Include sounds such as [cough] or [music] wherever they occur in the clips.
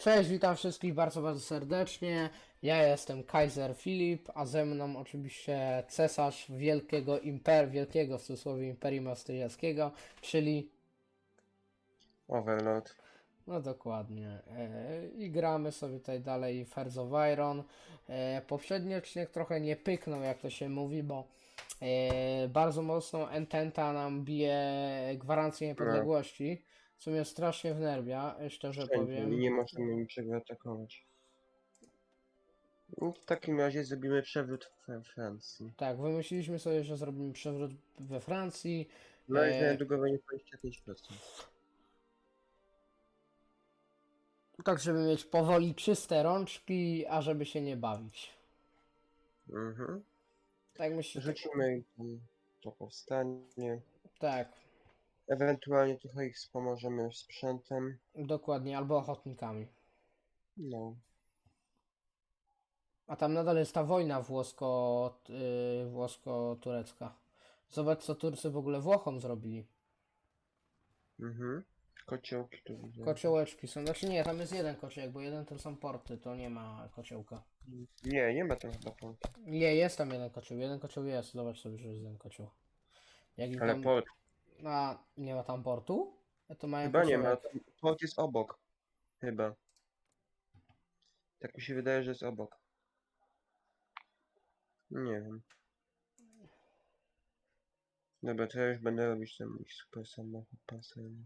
Cześć, witam wszystkich bardzo, bardzo serdecznie. Ja jestem Kaiser Filip, a ze mną oczywiście cesarz wielkiego imper, wielkiego w cudzysłowie Imperium Austriackiego, czyli, Overlord. no dokładnie, e, i gramy sobie tutaj dalej Hearts of Iron. E, poprzedni odcinek trochę nie pyknął, jak to się mówi, bo e, bardzo mocno Ententa nam bije gwarancję niepodległości, co mnie strasznie wnerwia, szczerze Wszędzie powiem. i nie możemy niczego atakować. No, w takim razie zrobimy przewrót we Francji. Tak, wymyśliliśmy sobie, że zrobimy przewrót we Francji. No i Eee. zanedugowanie 25%. Tak, żeby mieć powoli czyste rączki, a żeby się nie bawić. Mhm. Tak myślę. Rzucimy to powstanie. Tak, Ewentualnie trochę ich wspomożemy sprzętem. dokładnie, albo ochotnikami. No. A tam nadal jest ta wojna włosko, yy, włosko-turecka. Zobacz, co Turcy w ogóle Włochom zrobili. Mhm. Kociołki tu widzę. Kociołeczki są. Znaczy nie, tam jest jeden kociołek, bo jeden to są porty, to nie ma kociołka. Nie, nie ma tam chyba pomki. Nie, jest tam jeden kocioł, jeden kocioł jest. Zobacz sobie, że jest jeden kocioł. Jak im Ale tam... port A, nie ma tam portu? To mają chyba nie ma. Port jest obok. Chyba. Tak mi się wydaje, że jest obok. Nie wiem. Dobra, to ja już będę robić ten ich super samochód pancerny.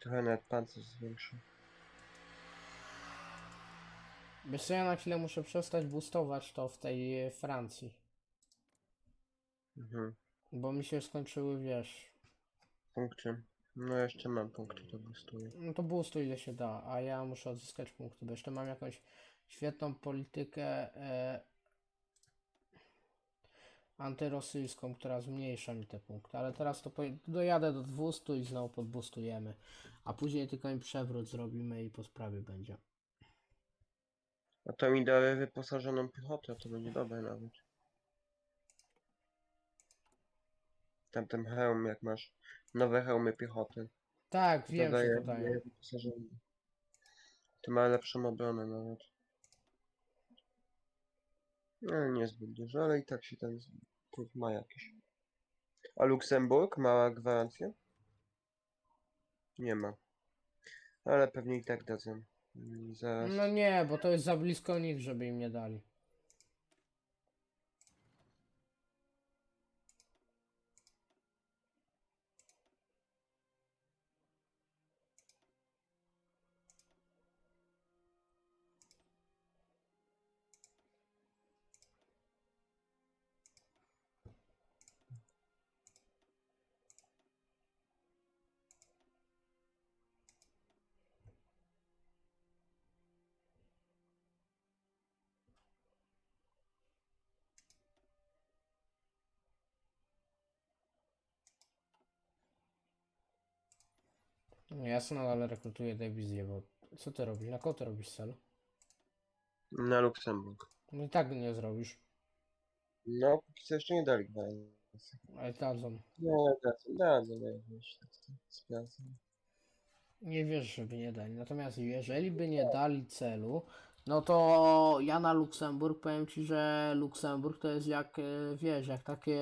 Trochę nawet pancerz zwiększy. Wiesz co, ja na chwilę muszę przestać boostować to w tej Francji. Mhm. Bo mi się skończyły, wiesz. Punkty. No jeszcze mam punkty, to boostuję. No to boostuj ile się da, a ja muszę odzyskać punkty, bo jeszcze mam jakąś świetną politykę e, antyrosyjską, która zmniejsza mi te punkty. Ale teraz to dojadę do 200 i znowu podboostujemy. A później tylko im przewrót zrobimy i po sprawie będzie. A to mi daje wyposażoną piechotę, to będzie dobre nawet. Tamten hełm, jak masz nowe hełmy piechoty. Tak, To wiem, daje, co to daje. daje wyposażenie. To ma lepszą obronę nawet. No, niezbyt dużo, ale i tak się ten wpływ ma jakiś. A Luksemburg ma gwarancję? Nie ma. Ale pewnie i tak dadzą. Zaraz. No nie, bo to jest za blisko nich, żeby im nie dali. No jasno, ale rekrutuję dywizję, bo co ty robisz? Na kogo ty robisz cel? Na Luksemburg. No i tak nie zrobisz. No, póki co jeszcze nie dali gwarancji. Ale dadzą. Nie, dadzą, dadzą, nie wiesz, tak. Nie wiesz, żeby nie dali. Natomiast jeżeli by nie dali celu, no to ja na Luksemburg powiem ci, że Luksemburg to jest jak, e, wiesz, jak takie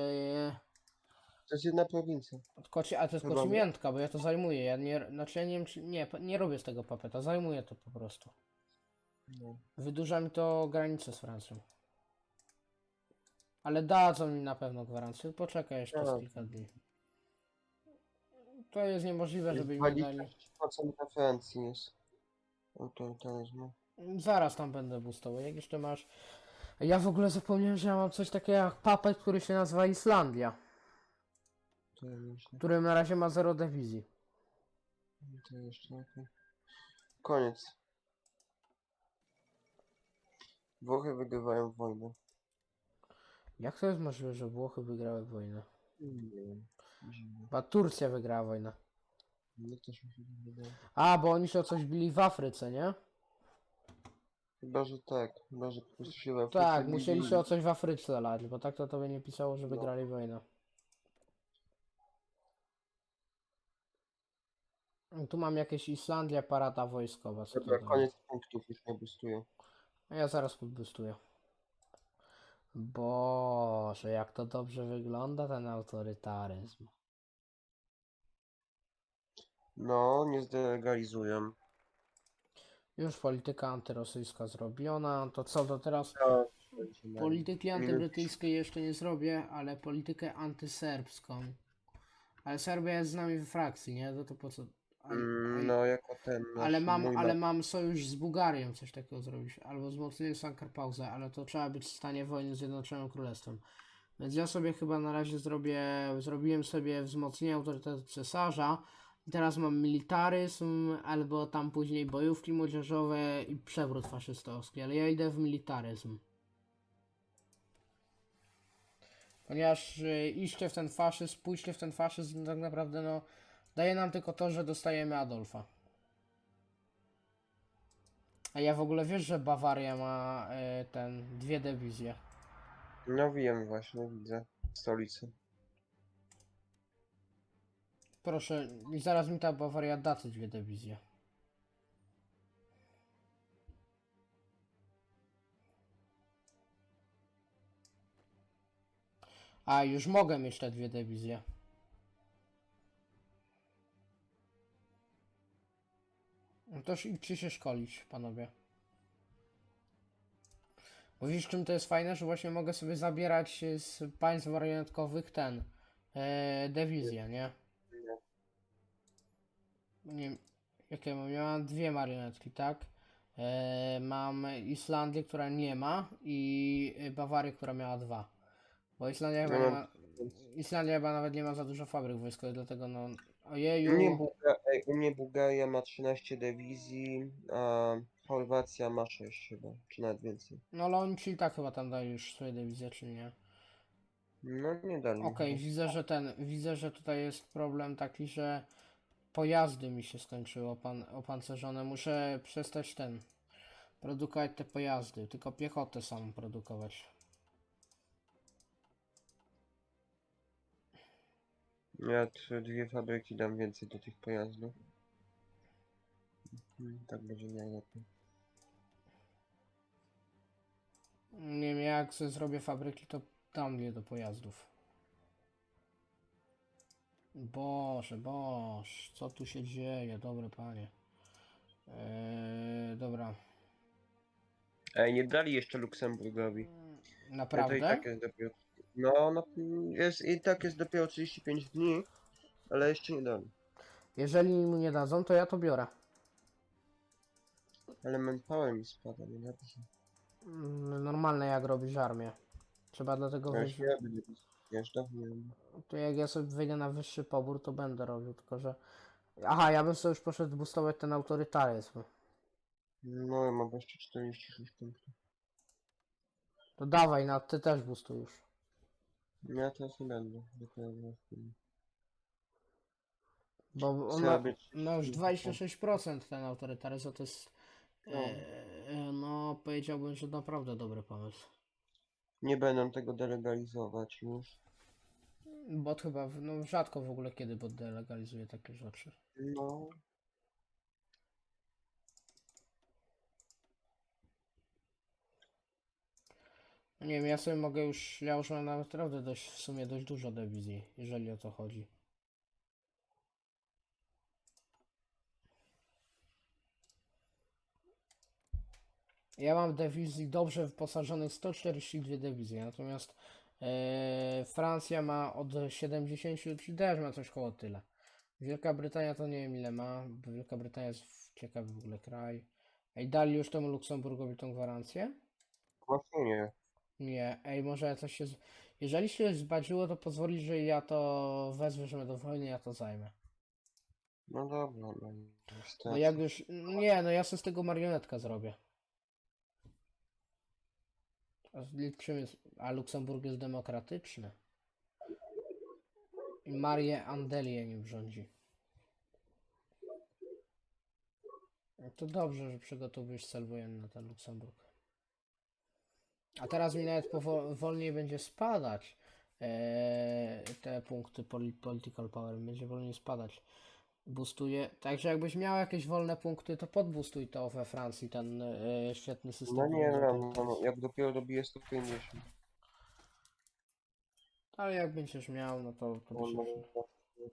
To jest jedna prowincja. koci, a to jest Chyba nie. kocimiętka, bo ja to zajmuję. Ja nie, znaczy ja nie wiem, czy, nie, nie robię z tego papeta, zajmuję to po prostu. No. Wydłuża mi to granicę z Francją. Ale dadzą mi na pewno gwarancję. Poczekaj jeszcze z Tak. kilka dni. To jest niemożliwe, żeby mi dali. 23% na Francji jest. Autorytaryzmu. Zaraz tam będę boostował. Jak jeszcze masz. Ja w ogóle zapomniałem, że ja mam coś takiego jak papet, który się nazywa Islandia, To ja myślę. którym na razie ma zero dywizji. To jeszcze okej. Koniec. Włochy wygrywają wojnę. Jak to jest możliwe, że Włochy wygrały wojnę? Nie wiem. Chyba Turcja wygrała wojnę. No też mi się wydaje. A, bo oni się o coś bili w Afryce, nie? Chyba, że tak. Chyba, że po prostu się w Afryce Tak, musieli się o coś w Afryce lać, bo tak to tobie nie pisało, że No. wygrali wojnę. Tu mam jakieś Islandia, parada wojskowa. Co to Dobra, koniec punktów już nie. A Ja zaraz podbustuję. Boże, jak to dobrze wygląda ten autorytaryzm. No, nie zdelegalizują. Już polityka antyrosyjska zrobiona. To co, to teraz na- polityki antybrytyjskiej jeszcze nie zrobię, ale politykę antyserbską. Ale Serbia jest z nami w frakcji, nie? No to po co? Mm, No, jako ten. Ale mam, ale ma- mam sojusz z Bułgarią, coś takiego zrobić. Albo wzmocnienie Sankarpauzę, ale to trzeba być w stanie wojny z Zjednoczonym Królestwem. Więc ja sobie chyba na razie zrobię, zrobiłem sobie wzmocnienie autorytetu cesarza. I teraz mam militaryzm, albo tam później bojówki młodzieżowe i przewrót faszystowski, ale ja idę w militaryzm. Ponieważ y, iście w ten faszyzm, pójście w ten faszyzm tak naprawdę no daje nam tylko to, że dostajemy Adolfa. A ja w ogóle wiesz, że Bawaria ma y, ten dwie dywizje. No wiem właśnie, widzę. Stolicę. Proszę, i zaraz mi ta Bawaria da te dwie dywizje. A, już mogę mieć te dwie dywizje. No to już idźcie się szkolić, panowie. Bo wiesz, czym to jest fajne, że właśnie mogę sobie zabierać e, z państw marionetkowych ten, e, dywizję, nie? nie wiem, jakie mam, ja mam dwie marionetki, tak? E, mam Islandię, która nie ma i Bawarię, która miała dwa. Bo Islandia chyba, No, nie ma, Islandia chyba nawet nie ma za dużo fabryk wojskowych, dlatego no, ojeju. U mnie, Bułga- u mnie Bułgaria ma 13 dywizji, a Chorwacja ma 6 chyba, czy nawet więcej. No ale oni ci i tak chyba tam dają już swoje dywizje, czy nie? No nie dali. Okej, widzę, że ten, widzę, że tutaj jest problem taki, że pojazdy mi się skończyły opan, opancerzone. Muszę przestać ten, produkować te pojazdy, tylko piechotę samą produkować. Ja trzy, dwie fabryki dam więcej do tych pojazdów. Mhm, Tak będzie najlepiej. Nie wiem, jak sobie zrobię fabryki, to dam je do pojazdów. Boże, boż, co tu się dzieje, dobre panie. Eee, dobra. Ej, nie dali jeszcze Luksemburgowi. To i Naprawdę? tak jest dopiero. No, no jest, i tak jest dopiero 35 dni, ale jeszcze nie dali. Jeżeli mu nie dadzą, to ja to biorę. Ale manpower mi spada, nie dobrze. Mm, Normalne jak robisz armię. Trzeba dlatego Ja wyjść. się ja będę wjeżdżał, nie wiem. To jak ja sobie wyjdę na wyższy pobór, to będę robił, tylko że... Aha, ja bym sobie już poszedł boostować ten autorytaryzm. No, ja mam jeszcze 46 punktów. To dawaj, na ty też boostuj już. Ja teraz nie będę. Bo on ma, być ma już szybko. 26% ten autorytaryzm, to jest... No. E, no, powiedziałbym, że naprawdę dobry pomysł. Nie będę tego delegalizować już. Bot chyba, no rzadko w ogóle kiedy bot delegalizuje takie rzeczy. No. Nie wiem, ja sobie mogę już, ja już mam naprawdę dość, w sumie dość dużo dywizji, jeżeli o to chodzi. Ja mam dywizji dobrze wyposażonych 142 dywizje, natomiast e, Francja ma od 70, czyli też ma coś koło tyle. Wielka Brytania to nie wiem ile ma, bo Wielka Brytania jest ciekawy w ogóle kraj. Ej, dali już temu Luksemburgowi tą gwarancję? Właśnie nie. Nie, ej, może coś się. Z... Jeżeli się zbadziło, to pozwoli, że ja to wezmę do wojny, ja to zajmę. No dobra, no. No jak już. Nie, no ja sobie z tego marionetka zrobię. A liczymy, a Luksemburg jest demokratyczny. I Marię Andelię nim rządzi. No to dobrze, że przygotowujesz cel wojenny na ten Luksemburg. A teraz mi nawet będzie spadać e, te punkty poli- political power, będzie wolniej spadać. Boostuje. Także jakbyś miał jakieś wolne punkty, to podbustuj to we Francji, ten e, świetny system. No nie wiem, ten- no, jak dopiero dobiję 150. Ale jak będziesz miał, no to, to by No, się no, przy...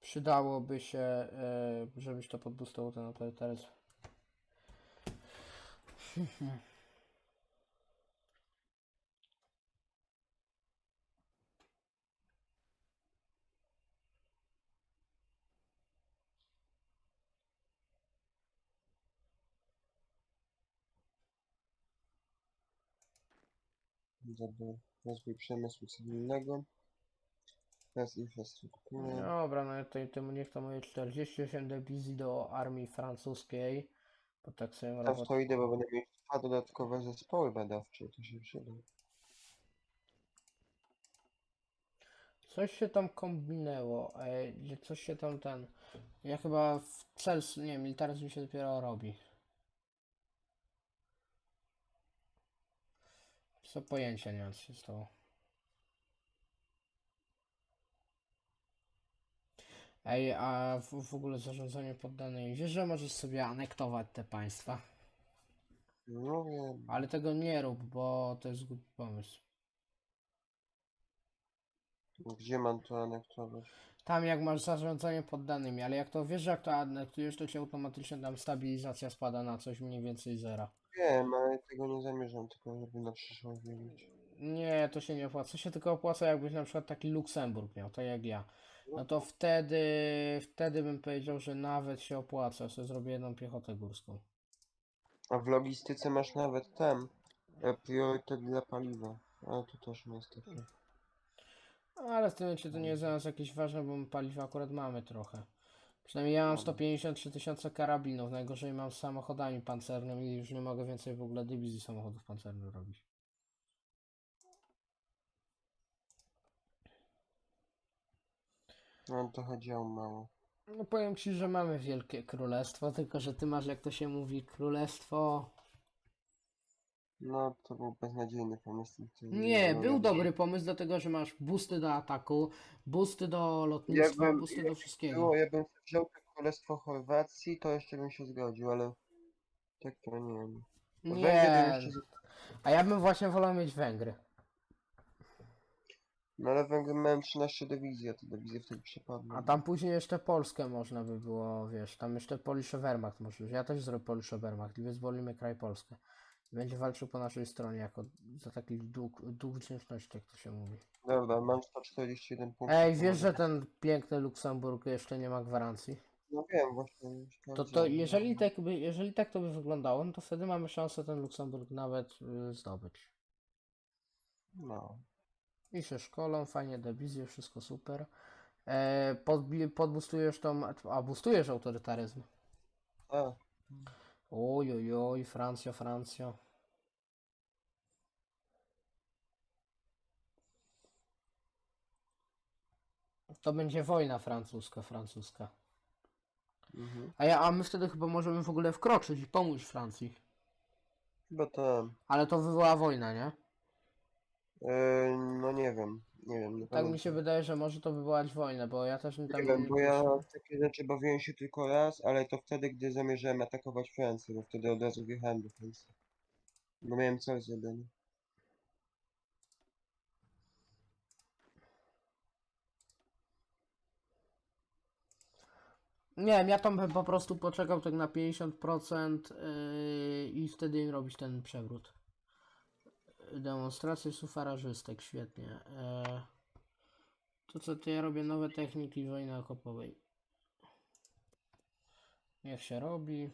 przydałoby się, e, żebyś to podbustował ten autorytaryzm. [laughs] Dobra, rozwój przemysłu cywilnego. Teraz infrastruktura. Dobra, no to, to niech to moje 48 dywizji do armii francuskiej. Bo tak sobie Tam robot... to idę, bo będę mieć dwa dodatkowe zespoły badawcze, to się przyda. Coś się tam kombinęło, e, coś się tam ten... Ja chyba w Cels... nie, militaryzm się dopiero robi. Co pojęcia nie mam co się stało. Ej, a w, w ogóle zarządzanie poddanymi. Wiesz, że możesz sobie anektować te państwa, No wiem. ale tego nie rób, bo to jest głupi pomysł. Gdzie mam to anektować? Tam jak masz zarządzanie poddanymi, ale jak to wiesz, jak to anektujesz, to ci automatycznie tam stabilizacja spada na coś mniej więcej zera. Wiem, ale tego nie zamierzam, tylko żeby na przyszłość wiedzieć. Nie, to się nie opłaca. To się tylko opłaca, jakbyś na przykład taki Luksemburg miał, tak jak ja. No to wtedy, wtedy bym powiedział, że nawet się opłaca. Sobie zrobię jedną piechotę górską. A w logistyce masz nawet tam e, priorytet dla paliwa. Ale to też nie jest takie. Ale w tym momencie to nie jest dla nas jakieś ważne, bo my paliwa akurat mamy trochę. Przynajmniej ja mam 153 tysiące karabinów. Najgorzej mam z samochodami pancernymi i już nie mogę więcej w ogóle dywizji samochodów pancernych robić. No trochę dział mało. No powiem ci, że mamy wielkie królestwo, tylko że ty masz, jak to się mówi, królestwo. No to był beznadziejny pomysł. Nie, był dobry pomysł, dlatego że masz boosty do ataku, boosty do lotnictwa, Jakbym- boosty do wszystkiego. Było, ja bym wziął to królestwo Chorwacji, to jeszcze bym się zgodził, ale tak to nie wiem. Nie, jeszcze z- a ja bym właśnie wolał mieć Węgry. No ale Węgry mają 13 dywizji, a te dywizje wtedy przepadną. A tam później jeszcze Polskę można by było, wiesz, tam jeszcze Polisze Wehrmacht możesz. Ja też zrobię Polisze Wehrmacht i wyzwolimy kraj Polskę. Będzie walczył po naszej stronie jako za taki dług, dług wdzięczności, jak to się mówi. Dobra, mam 141 punktów. Ej, wiesz, że ten piękny Luksemburg jeszcze nie ma gwarancji? No wiem, właśnie. To, to jeżeli tak by, jeżeli tak to by wyglądało, no to wtedy mamy szansę ten Luksemburg nawet y, zdobyć. No. I się szkolą, fajnie dywizje, wszystko super. E, podbi- podbustujesz tą, a boostujesz autorytaryzm. A, Oj, oj, oj, Francja, Francja. To będzie wojna francuska, francuska. mhm. A, ja, a my wtedy chyba możemy w ogóle wkroczyć i pomóc Francji. Chyba tam. Ale to wywoła wojna, nie? E, no nie wiem, nie wiem. Tak mi się wydaje, że może to wywołać wojnę, bo ja też nie tam Nie wiem, bo ja w takie rzeczy bawiłem się tylko raz, ale to wtedy, gdy zamierzałem atakować Francję, bo wtedy od razu wjechałem do Francji. Bo miałem cel zrobiony. Nie wiem, ja tam bym po prostu poczekał tak na 50% yy, i wtedy robić ten przewrót. Demonstracje sufrażystek, świetnie. Yy, to co to ja robię nowe techniki wojny okopowej. Niech się robi.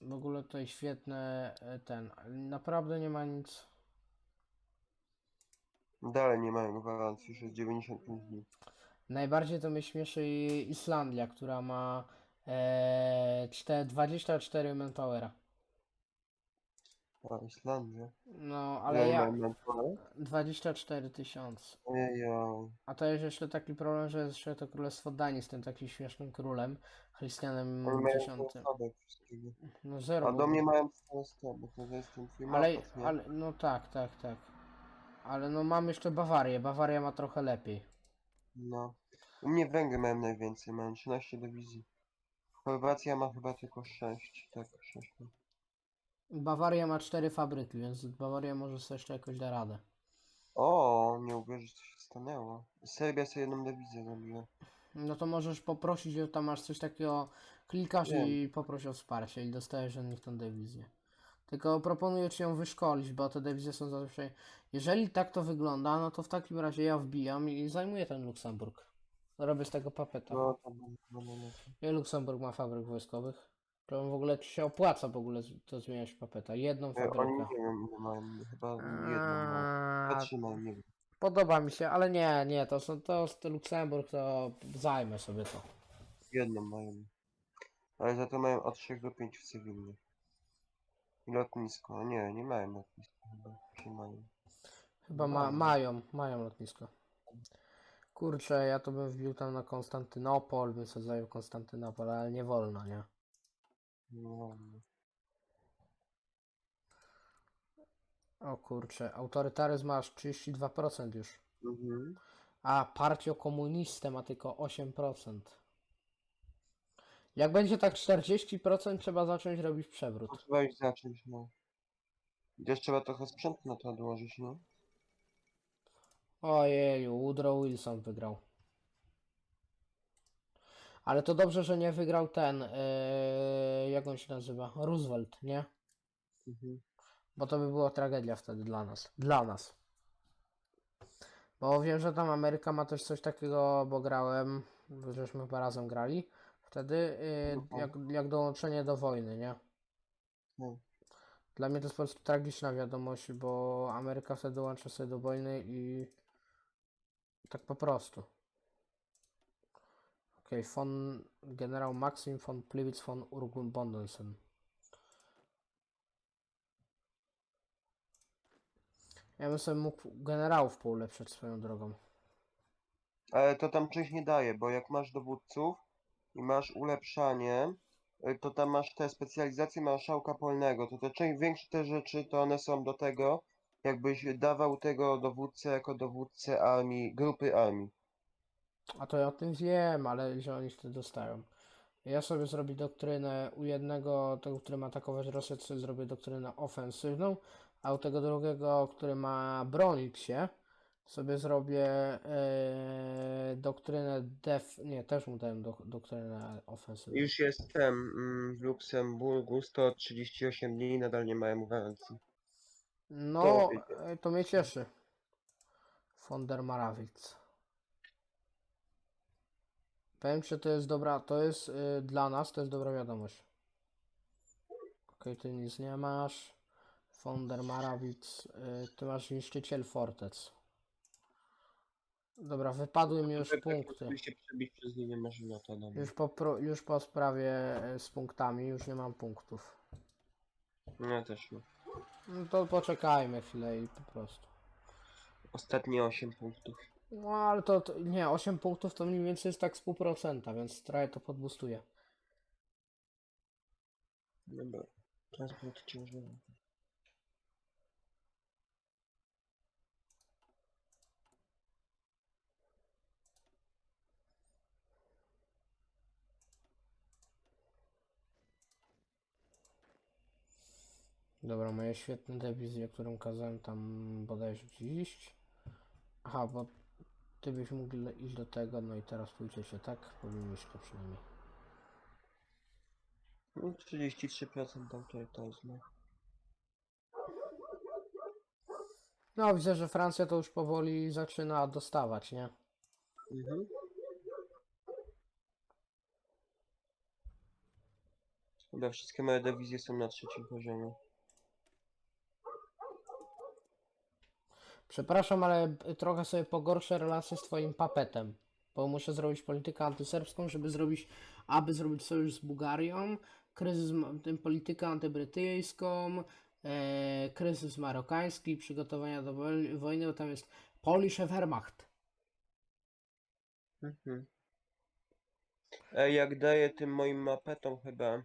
W ogóle tutaj świetne e, ten. Naprawdę nie ma nic. Dalej nie mają gwarancji, już jest 95 dni. Najbardziej to mnie śmieszy Islandia, która ma e, czte- 24 manpowera. A, Islandia. No, ale ja. mają manpower? 24 tysiące. Ojej. A to jest jeszcze taki problem, że jest jeszcze to Królestwo Danii z tym takim śmiesznym królem, Chrystianem Oni mają X. wszystkiego. No zero. A do mnie mają 400, bo to jest ten twój ale, nie? ale, no tak, tak, tak. Ale no mam jeszcze Bawarię. Bawaria ma trochę lepiej. No. U mnie Węgry mają najwięcej, mają 13 dywizji. Chorwacja ma chyba tylko 6, tak, 6. Bawaria ma cztery fabryki, więc Bawaria może sobie jeszcze jakoś da radę. O, nie uwierzysz, co się stanęło. Serbia sobie jedną dywizję zrobiła. No to możesz poprosić, że tam masz coś takiego, klikasz Wiem. i poproś o wsparcie i dostajesz od nich tą dywizję. Tylko proponuję ci ją wyszkolić, bo te dywizje są zazwyczaj... Jeżeli tak to wygląda, no to w takim razie ja wbijam i zajmuję ten Luksemburg. Robię z tego papeta. No, to no, no, no, no. Ile Luksemburg ma fabryk wojskowych? To w ogóle ci się opłaca w ogóle z- to zmieniać papeta. Jedną E, Oni fabrykę. nie wiem, ile mają, chyba jedną mają. Eee, Zatrzymaj, nie. Podoba mi się, ale nie, nie, to są to, to Luksemburg, to zajmę sobie to. Jedną mają. Ale za to mają od 3 do 5 w cywilnych. I lotnisko. Nie, nie mają lotniska chyba. Czy mają? Chyba ma, Mają. mają, mają lotnisko. Kurczę, ja to bym wbił tam na Konstantynopol, bym sobie zajął Konstantynopol, ale nie wolno, nie? Wolno. O kurczę, autorytaryzm masz 32% już, Mhm. a partio komunistę ma tylko 8%. Jak będzie tak 40%, trzeba zacząć robić To przewrót. trzeba już zacząć, no. Gdzieś trzeba trochę sprzętu na to odłożyć, no. Ojeju, Woodrow Wilson wygrał. Ale to dobrze, że nie wygrał ten, yy, jak on się nazywa? Roosevelt, nie? Mhm. Bo to by była tragedia wtedy dla nas. Dla nas. Bo wiem, że tam Ameryka ma też coś takiego, bo grałem, żeśmy chyba razem grali. Wtedy yy, jak, jak dołączenie do wojny, nie? No. Dla mnie to jest po prostu tragiczna wiadomość, bo Ameryka wtedy dołącza sobie do wojny i tak po prostu. Okej, von generał Maxim von Pliwitz von Urgunbondensen. Ja bym sobie mógł generałów poulepszać swoją drogą. Ale to tam część nie daje, bo jak masz dowódców i masz ulepszanie, y, to tam masz te specjalizacje marszałka polnego, to te część, większe te rzeczy, to one są do tego, jakbyś dawał tego dowódcę jako dowódcę armii, grupy armii. A to ja o tym wiem, ale że oni wtedy dostają. Ja sobie zrobię doktrynę u jednego, tego, który ma atakować Rosję, to sobie zrobię doktrynę ofensywną, a u tego drugiego, który ma bronić się, sobie zrobię e, doktrynę def... Nie, też mu dałem dok doktrynę ofensywną. Już jestem mm, w Luksemburgu 138 dni i nadal nie mają gwarancji. No, to- e, to mnie cieszy. Von der Marawitz. Powiem że to jest dobra, to jest y, dla nas, to jest dobra wiadomość. Okej, ty nic nie masz. Von der Marawitz, y, ty masz niszczyciel fortec. Dobra, wypadły mi już tak punkty. się przebić przez linię Marzynota, dobra. Już po, pro, już po sprawie y, z punktami, już nie mam punktów. Ja też nie. No to poczekajmy chwilę i po prostu. Ostatnie 8 punktów. No ale to, to nie, 8 punktów to mniej więcej jest tak z pół procenta, więc trochę to podbustuje. Dobra. Transport ciężarowy. Dobra, moje świetne dewizje, którą kazałem tam bodajże iść. Aha, bo ty byś mógł iść do tego, no i teraz pójdziecie, tak? Powinniście przynajmniej. No 33% autorytaryzmu. No, widzę, że Francja to już powoli zaczyna dostawać, nie? Mhm. Chyba wszystkie moje dywizje są na trzecim poziomie. Przepraszam, ale trochę sobie pogorszę relacje z twoim papetem. Bo muszę zrobić politykę antyserbską, żeby zrobić, aby zrobić sojusz z Bułgarią, kryzys, tym politykę antybrytyjską, e, kryzys marokański, przygotowania do woj- wojny, bo tam jest Polish Wehrmacht. Mhm. E, jak daję tym moim mapetom chyba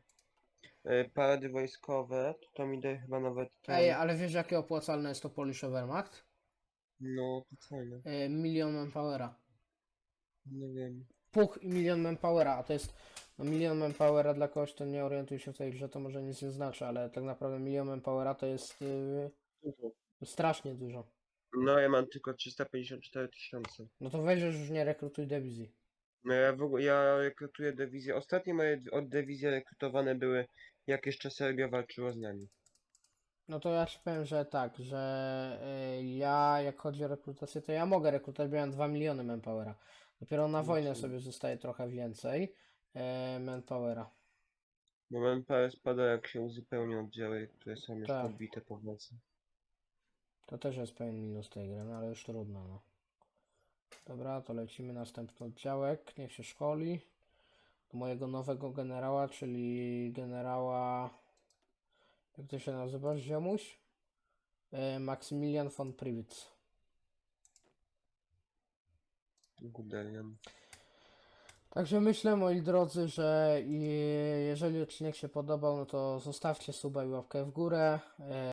e, parady wojskowe, to to mi daje chyba nawet ten... Ej, ale wiesz jakie opłacalne jest to Polish Wehrmacht? No, to fajne. E, milion manpowera. Nie wiem. puch i milion manpowera, a to jest no milion manpowera dla kogoś, kto nie orientuje się w tej grze, to może nic nie znaczy, ale tak naprawdę milion manpowera to jest yy, strasznie dużo. No ja mam tylko 354 tysiące. No to weź już nie rekrutuj dywizji. No ja w ogóle, ja rekrutuję dywizję. Ostatnie moje od dywizje rekrutowane były, jak jeszcze Serbia walczyła z nami. No to ja ci powiem, że tak, że y, ja jak chodzi o rekrutację, to ja mogę rekrutować, bo ja mam 2 miliony manpowera. Dopiero na wojnę sobie zostaje trochę więcej e, manpowera. Bo mam parę spada jak się uzupełnią oddziały, które są już Tak. podbite po walce. To też jest pewien minus tej gry, no ale już trudno, no. Dobra, to lecimy następny oddziałek, niech się szkoli. Do mojego nowego generała, czyli generała... Jak to się nazywa, ziomuś? E, Maksymilian von Priwitz. Guderian. Także myślę, moi drodzy, że jeżeli odcinek się podobał, no to zostawcie suba i łapkę w górę. E,